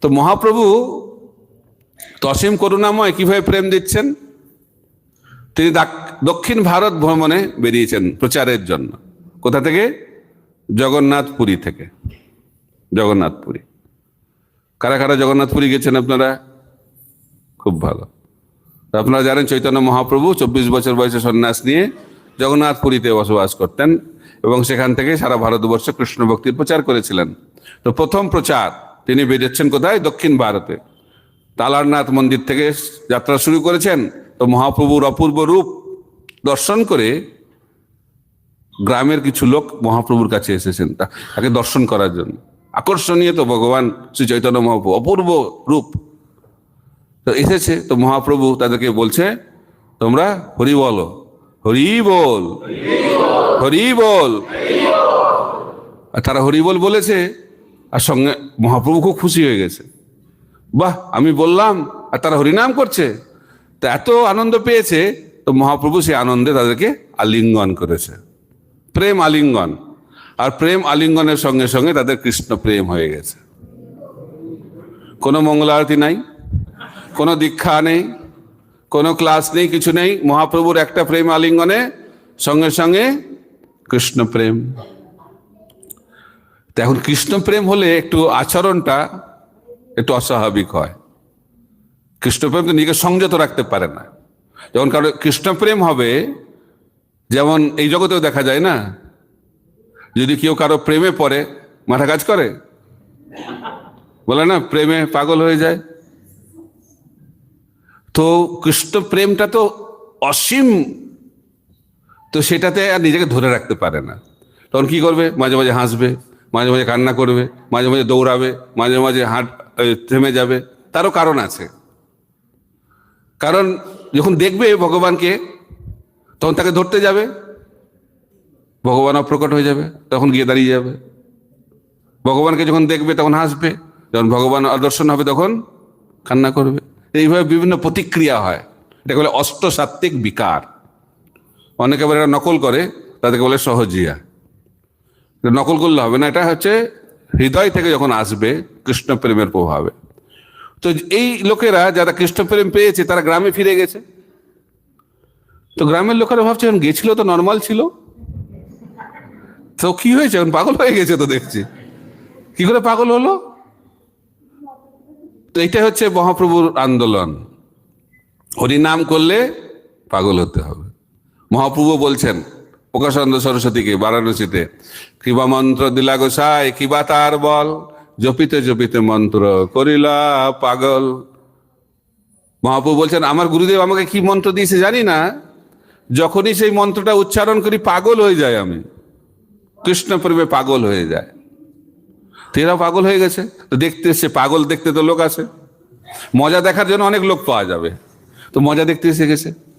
তো মহাপ্রভু তসীম করুণাময় কীভাবে প্রেম দিচ্ছেন? তিনি দাক- দক্ষিণ ভারত ভ্রমণে বেরিয়েছেন প্রচারের জন্য। কোথা থেকে? জগন্নাথপুরী থেকে। জগন্নাথপুরী। কারা কারা জগন্নাথপুরী গেছেন আপনারা? খুব ভালো। আপনারা জানেন চৈতন্য মহাপ্রভু চব্বিশ বছর বয়সে সন্ন্যাস নিয়ে জগন্নাথপুরীতে বসবাস করতেন এবং সেখান থেকে সারা ভারতবর্ষে কৃষ্ণ ভক্তির প্রচার করেছিলেন। তো প্রথম প্রচার তিনি বেরোচ্ছেন কোথায়? দক্ষিণ ভারতে। তালারনাথ মন্দির থেকে যাত্রা শুরু করেছেন। তো মহাপ্রভুর অপূর্ব রূপ দর্শন করে গ্রামের কিছু লোক মহাপ্রভুর কাছে এসেছেন তাকে দর্শন করার জন্য। আকর্ষণীয় তো ভগবান শ্রী চৈতন্য মহাপ্রভু, অপূর্ব রূপ। তো এসেছে, তো মহাপ্রভু তাদেরকে বলছে, তোমরা হরি বলো। হরি বল। হরি বল। তারা হরি বল বলেছে আর সঙ্গে মহাপ্রভু খুব খুশি হয়ে গেছে। বাহ, আমি বললাম, আর তারা হরিনাম করছে। তো এত আনন্দ পেয়েছে, তো মহাপ্রভু সেই আনন্দে তাদেরকে আলিঙ্গন করেছে। প্রেম আলিঙ্গন। আর প্রেম আলিঙ্গনের সঙ্গে সঙ্গে তাদের কৃষ্ণ প্রেম হয়ে গেছে। কোনো মঙ্গল আরতি নাই, কোনো দীক্ষা নেই, কোনো ক্লাস নেই, কিছু নেই। মহাপ্রভুর একটা প্রেম আলিঙ্গনে সঙ্গে সঙ্গে কৃষ্ণ প্রেম। তো এখন কৃষ্ণ প্রেম হলে একটু আচরণটা একটু অস্বাভাবিক হয়। কৃষ্ণপ্রেম তো নিজেকে সংযত রাখতে পারে না। যখন কারও কৃষ্ণপ্রেম হবে, যেমন এই জগতেও দেখা যায় না, যদি কেউ কারও প্রেমে পড়ে, মাথা কাজ করে? বলে না, প্রেমে পাগল হয়ে যায়। তো কৃষ্ণ প্রেমটা তো অসীম, তো সেটাতে আর নিজেকে ধরে রাখতে পারে না। তখন কি করবে? মাঝে মাঝে হাসবে। মাঝে মাঝে কান্না করবে, মাঝে মাঝে দৌড়াবে, মাঝে মাঝে হাঁট থেমে যাবে। তারও কারণ আছে। কারণ যখন দেখবে ভগবানকে, তখন তাকে ধরতে যাবে। ভগবানও প্রকট হয়ে যাবে, তখন গিয়ে দাঁড়িয়ে যাবে। ভগবানকে যখন দেখবে, তখন হাসবে। যখন ভগবান আদর্শন হবে, তখন কান্না করবে। এইভাবে বিভিন্ন প্রতিক্রিয়া হয়। এটাকে বলে অষ্টসাত্ত্বিক বিকার। অনেকে এটা নকল করে, তাদেরকে বলে সহজিয়া। নকল করলে হবে না। এটা হচ্ছে হৃদয় থেকে যখন আসবে কৃষ্ণ প্রেমের প্রভাবে। তো এই লোকেরা যারা কৃষ্ণ প্রেম পেয়েছে, তারা গ্রামে ফিরে গেছে। তো গ্রামের লোকেরা ভাবছে, এখন গেছিল তো নর্মাল ছিল। তো কি হয়েছে? এখন পাগল হয়ে গেছে তো দেখছি। কি করে পাগল হলো? তো এইটা হচ্ছে মহাপ্রভুর আন্দোলন। হরি নাম করলে পাগল হতে হবে। মহাপ্রভু বলছেন প্রকাশানন্দ সরস্বতীকে, বারাণসীতে। কিবা মন্ত্র দিলা গোসাই কিবা তার বল, জপিতে জপিতে মন্ত্র করিলা পাগল। মহাপ্রভু বলছেন, আমার গুরুদেব আমাকে কি মন্ত্র দিয়েছে জানি না। যখনই সেই মন্ত্রটা উচ্চারণ করি, পাগল হয়ে যায় আমি। কৃষ্ণ প্রেমে পাগল হয়ে যায়। তেরা পাগল হয়ে গেছে। তো দেখতে এসছে, পাগল দেখতে তো লোক আছে। মজা দেখার জন্য অনেক লোক পাওয়া যাবে। তো মজা দেখতে এসে গেছে।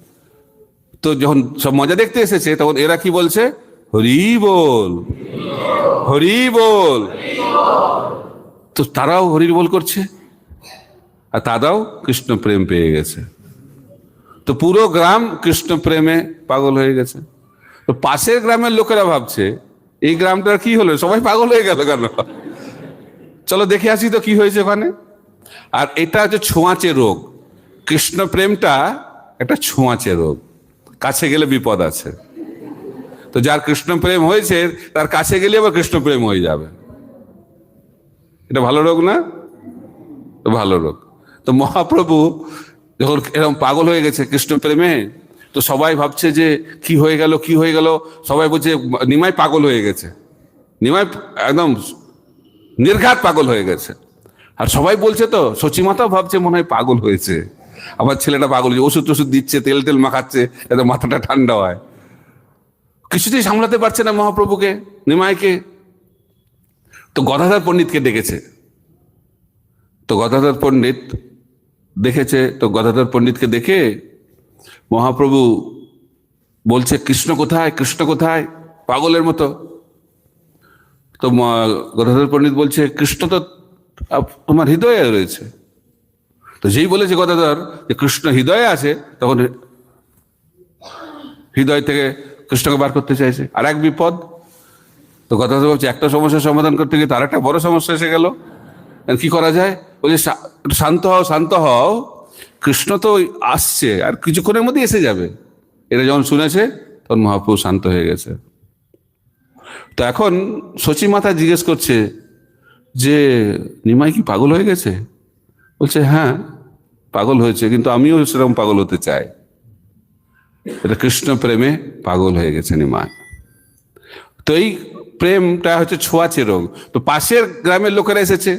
তো যখন সব মজা দেখতে এসেছে, তখন এরা কি বলছে? হরি বল। হরি বল। তো তারাও হরি বল করছে। আর তারাও কৃষ্ণ প্রেম পেয়ে গেছে। তো পুরো গ্রাম কৃষ্ণ প্রেমে পাগল হয়ে গেছে। তো পাশের গ্রামের লোকেরা ভাবছে, এই গ্রামটার কি হলো? সবাই পাগল হয়ে গেল কেন? চলো দেখে আসি তো কি হয়েছে ওখানে। আর এটা হচ্ছে ছোঁয়াচে রোগ। কৃষ্ণ প্রেমটা একটা ছোঁয়াচে রোগ। কাছে গেলে বিপদ আছে। তো যার কৃষ্ণ প্রেম হয়েছে, তার কাছে গেলে আবার কৃষ্ণ প্রেম হয়ে যাবে। এটা ভালো রোগ না? ভালো রোগ। তো মহাপ্রভু যখন এরকম পাগল হয়ে গেছে কৃষ্ণ প্রেমে তো সবাই ভাবছে যে কি হয়ে গেল, কি হয়ে গেল? সবাই বলছে, নিমাই পাগল হয়ে গেছে। নিমাই একদম নির্ঘাত পাগল হয়ে গেছে। আর সবাই বলছে তো সচিমাতাও ভাবছে মনে হয় পাগল হয়েছে। আমার ছেলেটা পাগল ওষুধ টষুধ দিচ্ছে, তেল তেল মাখাচ্ছে যাতে মাথাটা ঠান্ডা হয়। কিছুতেই সামলাতে পারছে না মহাপ্রভুকে, নিমাইকে। তো গদাধর পণ্ডিতকে ডেকেছে। তো গদাধর পণ্ডিত দেখেছে, তো গদাধর পণ্ডিতকে দেখে মহাপ্রভু বলছে, কৃষ্ণ কোথায়? কৃষ্ণ কোথায়? পাগলের মতো। তো গদাধর পণ্ডিত বলছে, কৃষ্ণ তো তোমার হৃদয়ে রয়েছে। তো যেই বলেছে গদাধর যে কৃষ্ণ হৃদয়ে আছে, তখন হৃদয় থেকে কৃষ্ণকে বার করতে চাইছে। আর এক বিপদ, তো গদাধর বলছে একটা সমস্যার সমাধান করতে গিয়ে তার একটা বড় সমস্যা এসে গেল। কি করা যায়? বলছে "শা- শান্ত হও শান্ত হও, কৃষ্ণ তো আসছে, আর কিছুক্ষণের মধ্যে এসে যাবে। এটা যখন শুনেছে, তখন মহাপ্রভু শান্ত হয়ে গেছে। তো এখন সচি মাতা জিজ্ঞেস করছে যে, নিমাই কি পাগল হয়ে গেছে? বলছে হ্যাঁ পাগল হয়েছে, কিন্তু আমিও সেরকম পাগল হতে চাই। এটা কৃষ্ণ প্রেমে পাগল হয়ে গেছে নিমাই তো এই প্রেমটা হচ্ছে ছোঁয়াচে রোগ। তো পাশের গ্রামের লোকেরা এসেছে।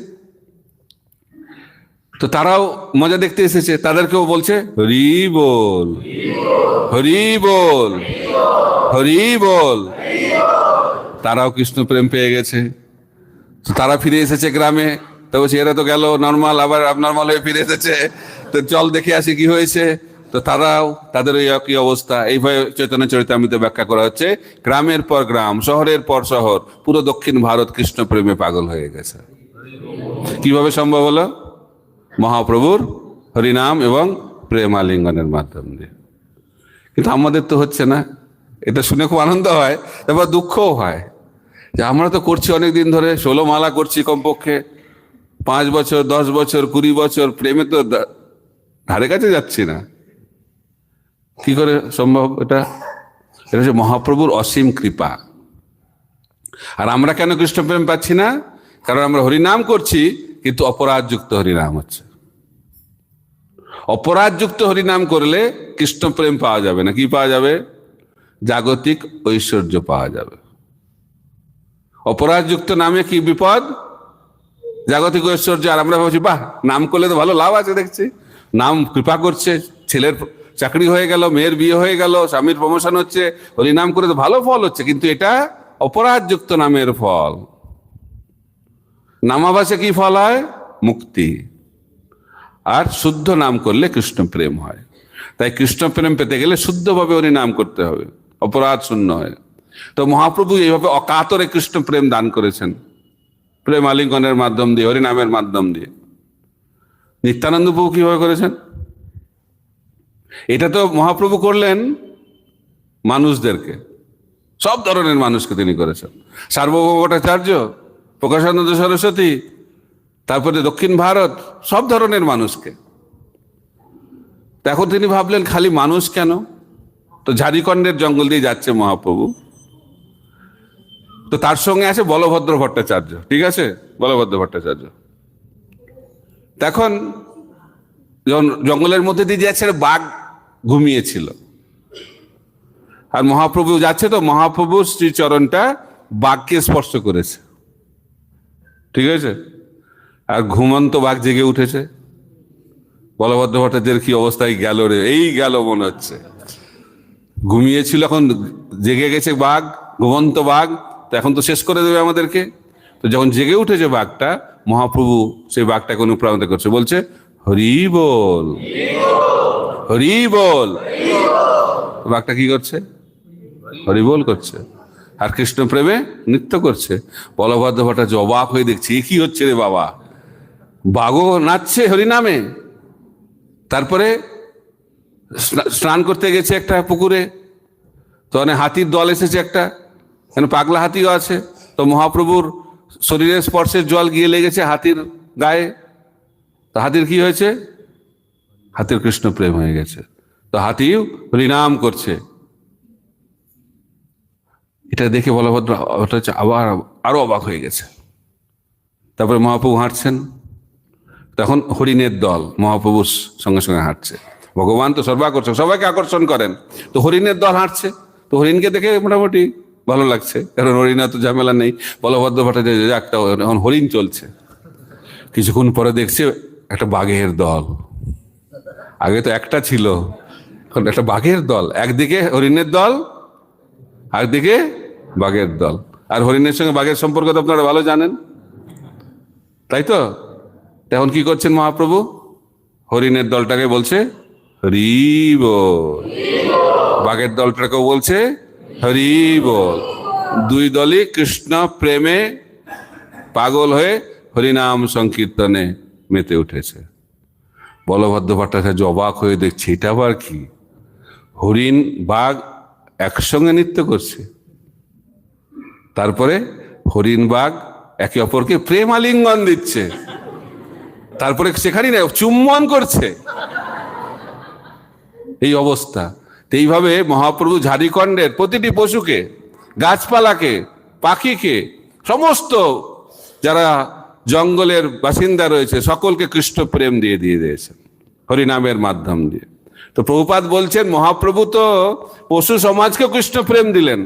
তো তারাও মজা দেখতে এসেছে। তাদেরকেও বলছে, হরি বল হরি বল হরি বল। তারাও কৃষ্ণ প্রেম পেয়ে গেছে। তারা ফিরে এসেছে গ্রামে। তো বলছে এরা তো গেল নর্মাল আবার নর্মাল হয়ে ফিরে এসেছে। তো চল দেখে আসি কি হয়েছে। তো তারাও, তাদের ওই একই অবস্থা। এইভাবে চৈতন্য চরিতামিতে ব্যাখ্যা করা হচ্ছে, গ্রামের পর গ্রাম, শহরের পর শহর, পুরো দক্ষিণ ভারত কৃষ্ণ প্রেমে পাগল হয়ে গেছে। কীভাবে সম্ভব হলো? মহাপ্রভুর হরিনাম এবং প্রেমালিঙ্গনের মাধ্যম দিয়ে। কিন্তু আমাদের তো হচ্ছে না। এটা শুনে খুব আনন্দ হয়, তারপর দুঃখও হয়। যে আমরা তো করছি অনেক দিন ধরে, ষোলো মালা করছি কমপক্ষে। পাঁচ বছর, দশ বছর, কুড়ি বছর, প্রেমে তো ধারে কাছে যাচ্ছি না। কি করে সম্ভব এটা? এটা হচ্ছে মহাপ্রভুর অসীম কৃপা। আর আমরা কেন কৃষ্ণ প্রেম পাচ্ছি না? কারণ আমরা হরিনাম করছি, কিন্তু অপরাধযুক্ত হরিনাম হচ্ছে। অপরাধযুক্ত হরিনাম করলে কৃষ্ণ প্রেম পাওয়া যাবে না। কি পাওয়া যাবে? জাগতিক ঐশ্বর্য পাওয়া যাবে। অপরাধযুক্ত নামে কি বিপদ? জাগতিক ঐশ্বর্য, আর আমরা ভাবছি, বাহ, নাম করলে তো ভালো লাভ আছে দেখছি। নাম কৃপা করছে, ছেলের চাকরি হয়ে গেল, মেয়ের বিয়ে হয়ে গেল, স্বামীর প্রমোশন হচ্ছে হরিনাম করে তো ভালো ফল হচ্ছে, কিন্তু এটা অপরাধযুক্ত নামের ফল। নামাবাসে কি ফল হয়? মুক্তি। আর শুদ্ধ নাম করলে কৃষ্ণ প্রেম হয়। তাই কৃষ্ণ প্রেম পেতে গেলে শুদ্ধভাবে উনি নাম করতে হবে, অপরাধ শূন্য হয়। তো মহাপ্রভু এইভাবে অকাতরে কৃষ্ণ প্রেম দান করেছেন। প্রেম আলিঙ্গনের মাধ্যম দিয়ে, হরিনামের মাধ্যম দিয়ে। নিত্যানন্দ প্রভু কীভাবে করেছেন? এটা তো মহাপ্রভু করলেন মানুষদেরকে। সব ধরনের মানুষকে তিনি করেছেন। সার্বভৌম ভট্টাচার্য, প্রকাশানন্দ সরস্বতী, তারপরে দক্ষিণ ভারত, সব ধরনের মানুষকে। এখন তিনি ভাবলেন, খালি মানুষ কেন? তো ঝাড়িখণ্ডের জঙ্গল দিয়ে যাচ্ছে মহাপ্রভু। তো তার সঙ্গে আছে বলভদ্র ভট্টাচার্য। ঠিক আছে? বলভদ্র ভট্টাচার্য। তখন জঙ্গলের মধ্যে দিয়ে যাচ্ছে বাঘ ঘুমিয়েছিল। আর মহাপ্রভু যাচ্ছে তো, মহাপ্রভু শ্রীচরণটা বাঘকে স্পর্শ করেছে। ঠিক আছে? আর ঘুমন্ত বাঘ জেগে উঠেছে। বলভদ্র ভট্টাচার্যের কি অবস্থায় গেল রে? এই গেল মনে হচ্ছে। ঘুমিয়েছিল এখন, জেগে গেছে বাঘ, ঘুমন্ত বাঘ। তো এখন তো শেষ করে দেবে আমাদেরকে। তো যখন জেগে উঠেছে বাঘটা, মহাপ্রভু সেই বাঘটাকে অনুপ্রাণিত করছে। বলছে, হরি বল। হরি বল। বাঘটা কি করছে? হরি বল করছে। আর কৃষ্ণ প্রেমে নৃত্য করছে। বলভদ্র ভট্টাচার্য অবাক হয়ে দেখছে, এ কি হচ্ছে রে বাবা? বাঘও নাচছে হরিনামে তারপরে স্নান করতে গেছে একটা পুকুরে। তো অনেক হাতির দল এসেছে একটা। এখানে পাগলা হাতিও আছে? তো মহাপ্রভুর শরীরের স্পর্শের জল গিয়ে লেগেছে হাতির গায়ে। তো হাতির কি হয়েছে? হাতির কৃষ্ণ প্রেম হয়ে গেছে। তো হাতিও হরিনাম করছে। এটা দেখে বলভদ্র ওটা হচ্ছে আবার আরও অবাক হয়ে গেছে। তারপরে মহাপ্রভু হাঁটছেন। তখন হরিণের দল মহাপ্রভুর সঙ্গে সঙ্গে হাঁটছে। ভগবান তো সর্বাকর্ষক, সবাইকে আকর্ষণ করেন। তো হরিণের দল হাঁটছে। তো হরিণকে দেখে মোটামুটি ভালো লাগছে, কারণ হরিণা তো ঝামেলা নেই। বলভদ্র ভট্টাচার্য একটা এখন হরিণ চলছে। কিছুক্ষণ পরে দেখছে একটা বাঘের দল। আগে তো একটা ছিল, এখন একটা বাঘের দল। একদিকে হরিণের দল একদিকে বাঘের দল। আর হরিণের সঙ্গে বাঘের সম্পর্ক তো আপনারা ভালো জানেন। তাই তো? তখন কি করছেন মহাপ্রভু? হরিণের দলটাকে বলছে হরি বল বাঘের দলটাকেও বলছে হরি বল। দুই দলই কৃষ্ণ প্রেমে পাগল হয়ে হরিনাম সংকীর্তনে মেতে উঠেছে। বলভদ্র ভট্টাচার্য অবাক হয়ে দেখছে, এটা আবার কি? হরিণ, বাঘ একসঙ্গে নৃত্য করছে। তারপরে হরিণ, বাঘ একে অপরকে প্রেম আলিঙ্গন দিচ্ছে। তারপরে সেখানেই না চুম্বন করছে। এই অবস্থা। এইভাবে মহাপ্রভু ঝাড়িখণ্ডের প্রতিটি পশুকে, গাছপালাকে, পাখিকে, সমস্ত যারা জঙ্গলের বাসিন্দা রয়েছে, সকলকে কৃষ্ণ প্রেম দিয়ে দিয়ে দিয়েছেন, হরিনামের মাধ্যম দিয়ে। তো প্রভুপাত বলছেন, মহাপ্রভু তো পশু সমাজকে কৃষ্ণ প্রেম দিলেন।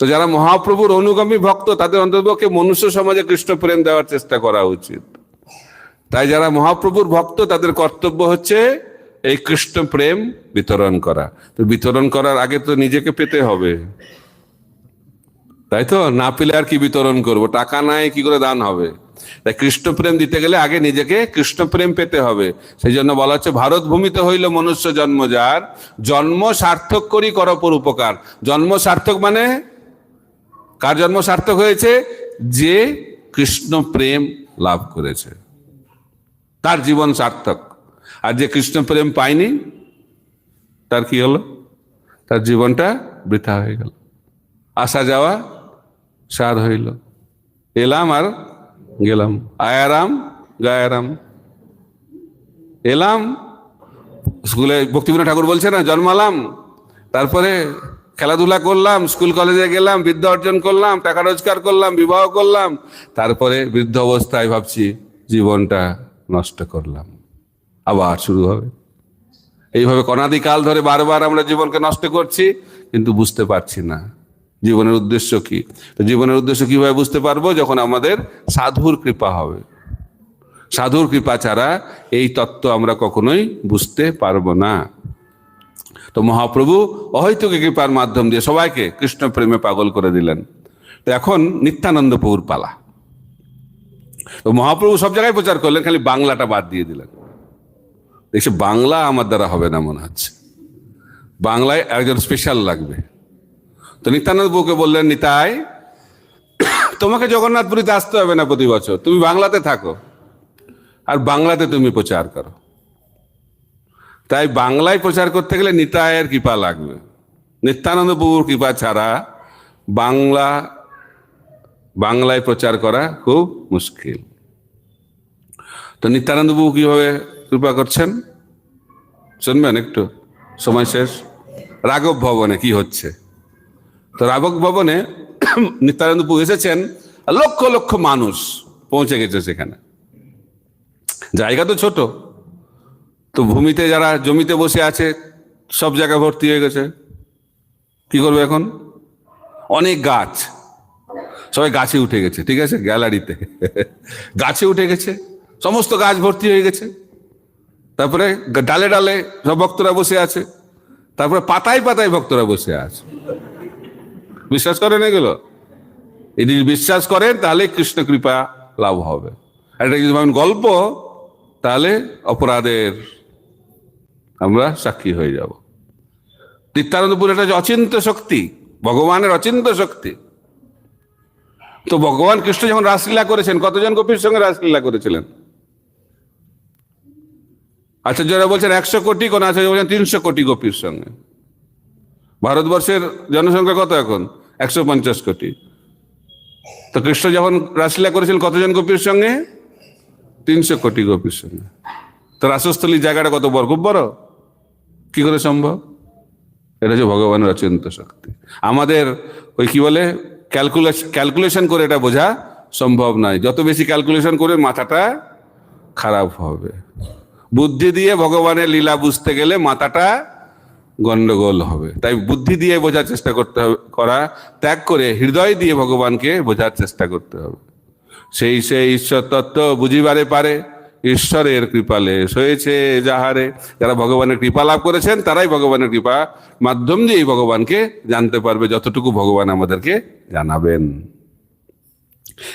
তো যারা মহাপ্রভুর অনুগামী ভক্ত, তাদের অন্তর্পক্ষে মনুষ্য সমাজে কৃষ্ণ প্রেম দেওয়ার চেষ্টা করা উচিত। তাই যারা মহাপ্রভুর ভক্ত, তাদের কর্তব্য হচ্ছে এই কৃষ্ণ প্রেম বিতরণ করা। তো বিতরণ করার আগে তো নিজেকে পেতে হবে। তাই তো? না পেলে আর কি বিতরণ করব? টাকা নাই, কি করে দান হবে? তাই কৃষ্ণ প্রেম দিতে গেলে আগে নিজেকে কৃষ্ণ প্রেম পেতে হবে। সেই জন্য বলা হচ্ছে, ভারত ভূমিতে হইল মনুষ্য জন্ম যার। জন্ম সার্থক করি করপর উপকার। জন্ম সার্থক মানে? কার জন্ম সার্থক হয়েছে? যে কৃষ্ণ প্রেম লাভ করেছে। তার জীবন সার্থক। আর যে কৃষ্ণ প্রেম পায়নি, তার কি হলো? তার জীবনটা বৃথা হয়ে গেল। আসা যাওয়া সার হইল। এলাম আর গেলাম। আয়ারাম, গায়ারাম। এলাম, স্কুলে ভক্তিবিনোদ ঠাকুর বলছে না, জন্মালাম। তারপরে খেলাধুলা করলাম, স্কুল কলেজে গেলাম, বিদ্যা অর্জন করলাম, টাকা রোজগার করলাম, বিবাহ করলাম। তারপরে বৃদ্ধ অবস্থায় ভাবছি, জীবনটা নষ্ট করলাম। আবার শুরু হবে। এইভাবে কনাদিকাল ধরে বারবার আমরা জীবনকে নষ্ট করছি, কিন্তু বুঝতে পারছি না জীবনের উদ্দেশ্য কি। তো জীবনের উদ্দেশ্য কীভাবে বুঝতে পারব? যখন আমাদের সাধুর কৃপা হবে। সাধুর কৃপা ছাড়া এই তত্ত্ব আমরা কখনোই বুঝতে পারব না। তো মহাপ্রভু অহৈতুক কৃপার মাধ্যম দিয়ে সবাইকে কৃষ্ণ প্রেমে পাগল করে দিলেন। তো এখন নিত্যানন্দ পালা তো মহাপ্রভু সব জায়গায় প্রচার করলেন, খালি বাংলাটা বাদ দিয়ে দিলেন। দেখছি বাংলা আমার দ্বারা হবে না মনে হচ্ছে। বাংলায় একজন স্পেশাল লাগবে। তো নিত্যানন্দ বউকে বললেন, নিতাই, তোমাকে জগন্নাথপুরীতে আসতে হবে না প্রতি বছর? তুমি বাংলাতে থাকো। আর বাংলাতে তুমি প্রচার করো। তাই বাংলায় প্রচার করতে গেলে নিতায়ের কৃপা লাগবে। নিত্যানন্দ প্রভুর কৃপা ছাড়া বাংলা, বাংলায় প্রচার করা খুব মুশকিল। তো নিত্যানন্দ প্রভু কীভাবে কৃপা করছেন। শুনবেন একটু, সময় শেষ। রাঘব ভবনে কি হচ্ছে? তো রাঘব ভবনে নিত্যানন্দ প্রভু এসেছেন, লক্ষ লক্ষ মানুষ পৌঁছে গেছে সেখানে। জায়গা তো ছোট, তো ভূমিতে যারা জমিতে বসে আছে, সব জায়গা ভর্তি হয়ে গেছে। কি করবে এখন? অনেক গাছ, সবাই গাছে উঠে গেছে, ঠিক আছে? গ্যালারিতে। গাছে উঠে গেছে, সমস্ত গাছ ভর্তি হয়ে গেছে। তারপরে ডালে ডালে সব ভক্তরা বসে আছে। তারপরে পাতায় পাতায় ভক্তরা বসে আছে। বিশ্বাস করেন এগুলো? এটি বিশ্বাস করেন, তাহলে কৃষ্ণ কৃপা লাভ হবে। আর এটা যদি ভাবেন গল্প, তাহলে অপরাধের আমরা সাক্ষী হয়ে যাব। নিত্যানন্দপুর এটা যে অচিন্ত শক্তি, ভগবানের অচিন্ত শক্তি। তো ভগবান কৃষ্ণ যখন রাসলীলা করেছেন, কতজন গোপীর সঙ্গে রাসলীলা করেছিলেন? আচার্যরা বলছেন একশো কোটি, কোন আচার্য বলছেন তিনশো কোটি গোপীর সঙ্গে। ভারতবর্ষের জনসংখ্যা কত এখন? একশো পঞ্চাশ কোটি। তো কৃষ্ণ যখন রাসলীলা করেছিলেন কতজন গোপীর সঙ্গে? তিনশো কোটি গোপীর সঙ্গে। তো রাসস্থলীর জায়গাটা কত বড়? খুব বড়। কি করে সম্ভব? এটা হচ্ছে ভগবানের অচিন্ত শক্তি। আমাদের ওই কি বলে ক্যালকুলেশন ক্যালকুলেশন করে এটা বোঝা সম্ভব নয়। যত বেশি ক্যালকুলেশন করে মাথাটা খারাপ হবে। বুদ্ধি দিয়ে ভগবানের লীলা বুঝতে গেলে মাথাটা গন্ডগোল হবে। তাই বুদ্ধি দিয়ে বোঝার চেষ্টা করতে হবে, করা, ত্যাগ করে হৃদয় দিয়ে ভগবানকে বোঝার চেষ্টা করতে হবে। সেই সেই ঈশ্বর তত্ত্ব বুঝিবারে পারে, ঈশ্বরের কৃপালে হয়েছে যাহারে। যারা ভগবানের কৃপা লাভ করেছেন, তারাই ভগবানের কৃপা মাধ্যম দিয়েই ভগবানকে জানতে পারবে যতটুকু ভগবান আমাদেরকে জানাবেন।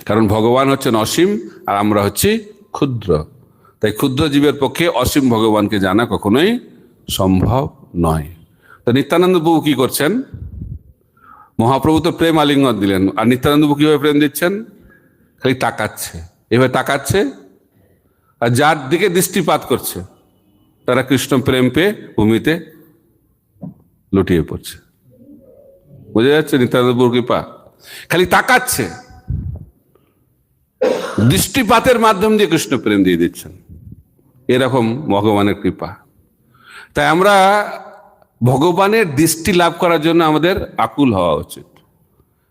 কারণ ভগবান হচ্ছেন অসীম আর আমরা হচ্ছি ক্ষুদ্র। তাই ক্ষুদ্র জীবের পক্ষে অসীম ভগবানকে জানা কখনোই সম্ভব নয়। তো নিত্যানন্দ প্রভু কি করছেন? মহাপ্রভু তো প্রেম আলিঙ্গন দিলেন। আর নিত্যানন্দ প্রভু কীভাবে প্রেম দিচ্ছেন? খালি তাকাচ্ছে। এভাবে তাকাচ্ছে আর যার দিকে দৃষ্টিপাত করছে, তারা কৃষ্ণ প্রেম পেয়ে ভূমিতে লুটিয়ে পড়ছে। বোঝা যাচ্ছে নিত্যানন্দ প্রভুর কৃপা? খালি তাকাচ্ছে। দৃষ্টিপাতের মাধ্যম দিয়ে কৃষ্ণ প্রেম দিয়ে দিচ্ছেন। এরকম ভগবানের কৃপা। তাই আমরা ভগবানের দৃষ্টি লাভ করার জন্য আমাদের আকুল হওয়া উচিত।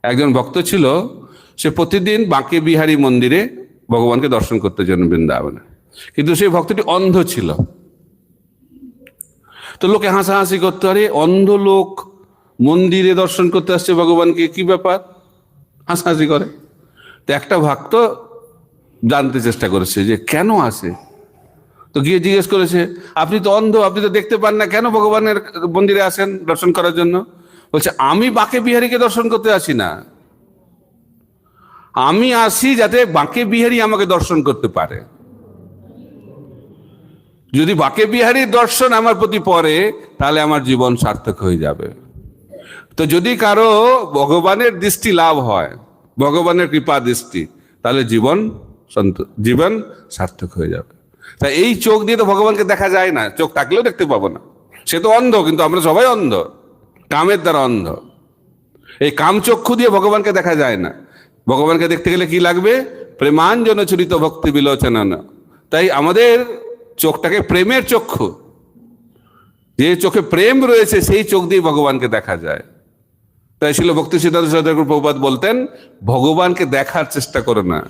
একজন ভক্ত ছিল, সে প্রতিদিন বাঁকে বিহারী মন্দিরে ভগবানকে দর্শন করতে জন্য বৃন্দাবনে। কিন্তু সেই ভক্তটি অন্ধ ছিল। তো লোকে হাসাহাসি করতে পারে অন্ধ লোক মন্দিরে দর্শন করতে আসছে, ভগবানকে কি ব্যাপার? হাসাহাসি করে। তো একটা ভক্ত জানতে চেষ্টা করেছে যে কেন আসে? তো গিয়ে জিজ্ঞেস করেছে, আপনি তো অন্ধ, আপনি তো দেখতে পান না, কেন ভগবানের মন্দিরে আসেন দর্শন করার জন্য? বলছে, আমি বাঁকে বিহারীকে দর্শন করতে আসি না। আমি আসি যাতে বাঁকে বিহারী আমাকে দর্শন করতে পারে। যদি বাঁকে বিহারীর দর্শন আমার প্রতি পড়ে, তাহলে আমার জীবন সার্থক হয়ে যাবে। তো যদি কারও ভগবানের দৃষ্টি লাভ হয়, ভগবানের কৃপা দৃষ্টি, তাহলে জীবন জীবন সার্থক হয়ে যাবে। তা এই চোখ দিয়ে তো ভগবানকে দেখা যায় না। চোখ থাকলেও দেখতে পাবো না। সে তো অন্ধ, কিন্তু আমরা সবাই অন্ধ। কামের দ্বারা অন্ধ। এই কামচক্ষু দিয়ে ভগবানকে দেখা যায় না। ভগবানকে দেখতে গেলে কি লাগবে? প্রেমাঞ্জন চরিত ভক্তি বিলোচনা তাই আমাদের চোখটাকে প্রেমের চক্ষু। যে চোখে প্রেম রয়েছে, সেই চোখ দিয়ে ভগবানকে দেখা যায়। তাই ছিল ভক্তি সিদ্ধান্ত প্রপাত বলতেন, ভগবানকে দেখার চেষ্টা করো না।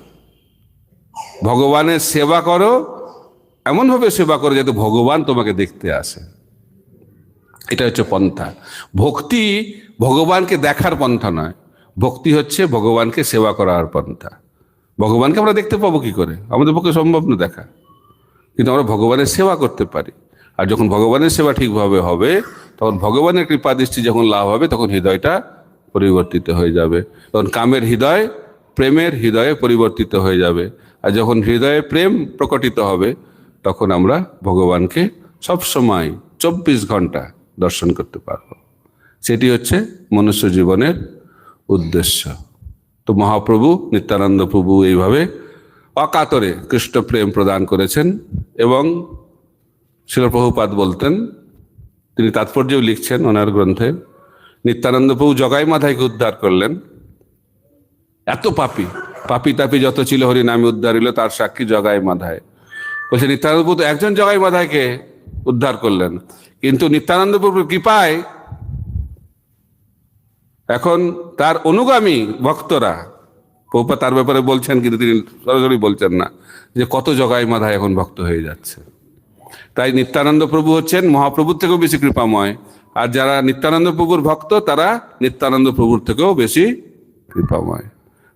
ভগবানের সেবা করো এমনভাবে সেবা করে যাতে ভগবান তোমাকে দেখতে আসে। এটা হচ্ছে পন্থা। ভক্তি ভগবানকে দেখার পন্থা নয়। ভক্তি হচ্ছে ভগবানকে সেবা করার পন্থা। ভগবানকে আমরা দেখতে পাবো কি করে? আমাদের পক্ষে সম্ভব না দেখা। কিন্তু আমরা ভগবানের সেবা করতে পারি। আর যখন ভগবানের সেবা ঠিকভাবে হবে, তখন ভগবানের কৃপা দৃষ্টি যখন লাভ হবে, তখন হৃদয়টা পরিবর্তিত হয়ে যাবে। তখন কামের হৃদয় প্রেমের হৃদয়ে পরিবর্তিত হয়ে যাবে। আর যখন হৃদয়ে প্রেম প্রকটিত হবে তখন আমরা ভগবানকে সব সময় চব্বিশ ঘণ্টা দর্শন করতে পারব। সেটি হচ্ছে মনুষ্য জীবনের উদ্দেশ্য। তো মহাপ্রভু নিত্যানন্দ প্রভু এইভাবে অকাতরে কৃষ্ণ প্রেম প্রদান করেছেন এবং শিলপ্রভুপাদ বলতেন, তিনি তাৎপর্যও লিখছেন ওনার গ্রন্থে, নিত্যানন্দ প্রভু জগাই মাধাইকে উদ্ধার করলেন। এত পাপি পাপি তাপি যত ছিল হরি নামে উদ্ধার হইল, তার সাক্ষী জগাই মাধায় বলছে নিত্যানন্দ প্রভু একজন জগাই মাধাইকে উদ্ধার করলেন। কিন্তু নিত্যানন্দ প্রভুর কৃপায় এখন তার অনুগামী ভক্তরা পৌপা তার ব্যাপারে বলছেন, কিন্তু তিনি সরাসরি বলছেন না, যে কত জগাই মাধায় এখন ভক্ত হয়ে যাচ্ছে। তাই নিত্যানন্দ প্রভু হচ্ছেন মহাপ্রভুর থেকেও বেশি কৃপাময়, আর যারা নিত্যানন্দ প্রভুর ভক্ত, তারা নিত্যানন্দ প্রভুর থেকেও বেশি কৃপাময়।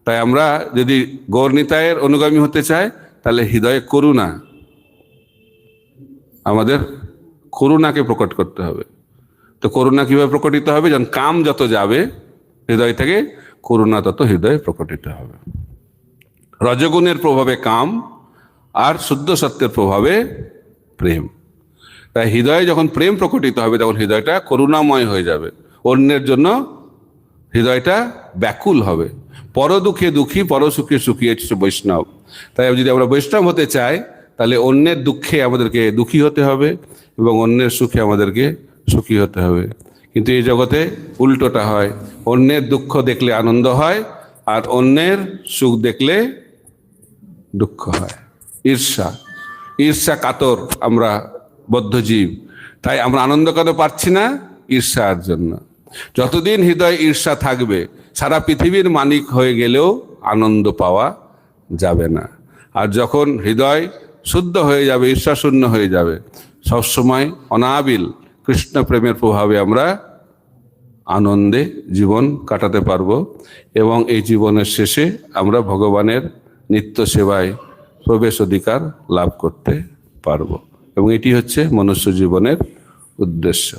তাই আমরা যদি গৌরনিতায়ের অনুগামী হতে চাই, তাহলে হৃদয়ে করুণা আমাদের করুণাকে প্রকট করতে হবে। তো করুণা কীভাবে প্রকটিত হবে? যখন কাম যত যাবে, হৃদয় থেকে করুণা তত হৃদয়ে প্রকটিত হবে। রজগুণের প্রভাবে কাম আর শুদ্ধ সত্যের প্রভাবে প্রেম। তাই হৃদয়ে যখন প্রেম প্রকটিত হবে, তখন হৃদয়টা করুণাময় হয়ে যাবে। অন্যের জন্য হৃদয়টা ব্যাকুল হবে। পর দুঃখে দুঃখী পর সুখে সুখী হচ্ছে বৈষ্ণব। তাই যদি আমরা বৈষ্ণব হতে চাই তাহলে অন্যের দুঃখে আমাদেরকে দুঃখী হতে হবে এবং অন্যের সুখে আমাদেরকে সুখী হতে হবে। কিন্তু এই জগতে উল্টোটা হয়। অন্যের দুঃখ দেখলে আনন্দ হয় আর অন্যের সুখ দেখলে দুঃখ হয়। ঈর্ষা। ঈর্ষা কাতর আমরা বদ্ধজীব। তাই আমরা আনন্দ কেন পাচ্ছি না? ঈর্ষার জন্য। যতদিন হৃদয় ঈর্ষা থাকবে, সারা পৃথিবীর মালিক হয়ে গেলেও আনন্দ পাওয়া যাবে না। আর যখন হৃদয় শুদ্ধ হয়ে যাবে ঈর্ষা শূন্য হয়ে যাবে। সবসময় অনাবিল কৃষ্ণ প্রেমের প্রভাবে আমরা আনন্দে জীবন কাটাতে পারব এবং এই জীবনের শেষে আমরা ভগবানের নিত্য সেবায় প্রবেশ অধিকার লাভ করতে পারব। এবং এটি হচ্ছে মনুষ্য জীবনের উদ্দেশ্য।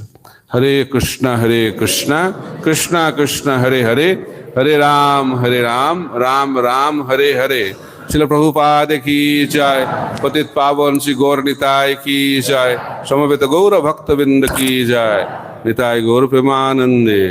হরে কৃষ্ণ হরে কৃষ্ণ কৃষ্ণ কৃষ্ণ, হরে হরে হরে রাম হরে রাম রাম রাম, হরে হরে। শিল প্রভুপাদ কি জয় পতিত পাবন শ্রী গৌর নিতায় কি জয় সমবেত গৌর ভক্তবৃন্দ কি জয় নিতায় গৌর প্রেমানন্দে।